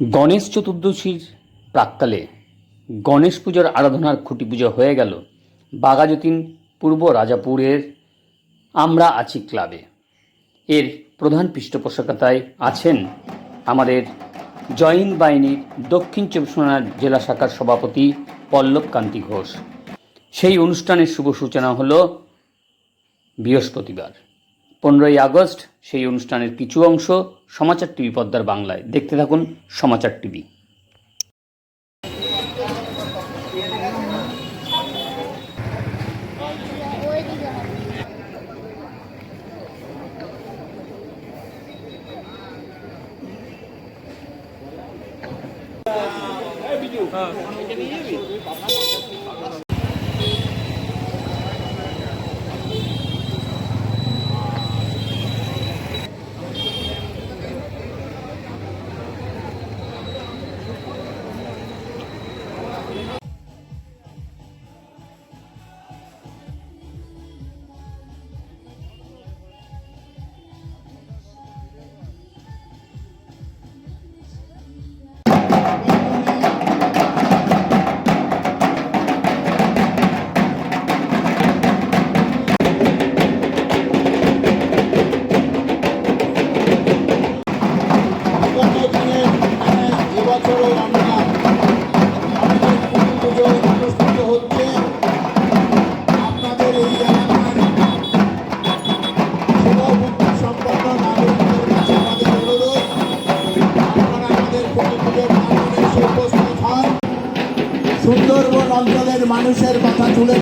গণেশ চতুর্দশীর প্রাক্কালে গণেশ পুজোর আরাধনার খুঁটি পুজো হয়ে গেল বাঘাযতীন পূর্ব রাজাপুরের আমরা আছি ক্লাবে। এর প্রধান পৃষ্ঠপোষকতায় আছেন আমাদের জয়েন্ট বাহিনীর দক্ষিণ চব্বিশ জেলা শাখার সভাপতি পল্লব কান্তি ঘোষ। সেই অনুষ্ঠানের শুভ সূচনা হলো বৃহস্পতিবার। পনেরোই আগস্ট সেই অনুষ্ঠানের কিছু অংশ সমাচার টিভি পদ্মার বাংলায়। দেখতে থাকুন সমাচার টিভি। সুন্দরবন অঞ্চলের মানুষের কথা তুলে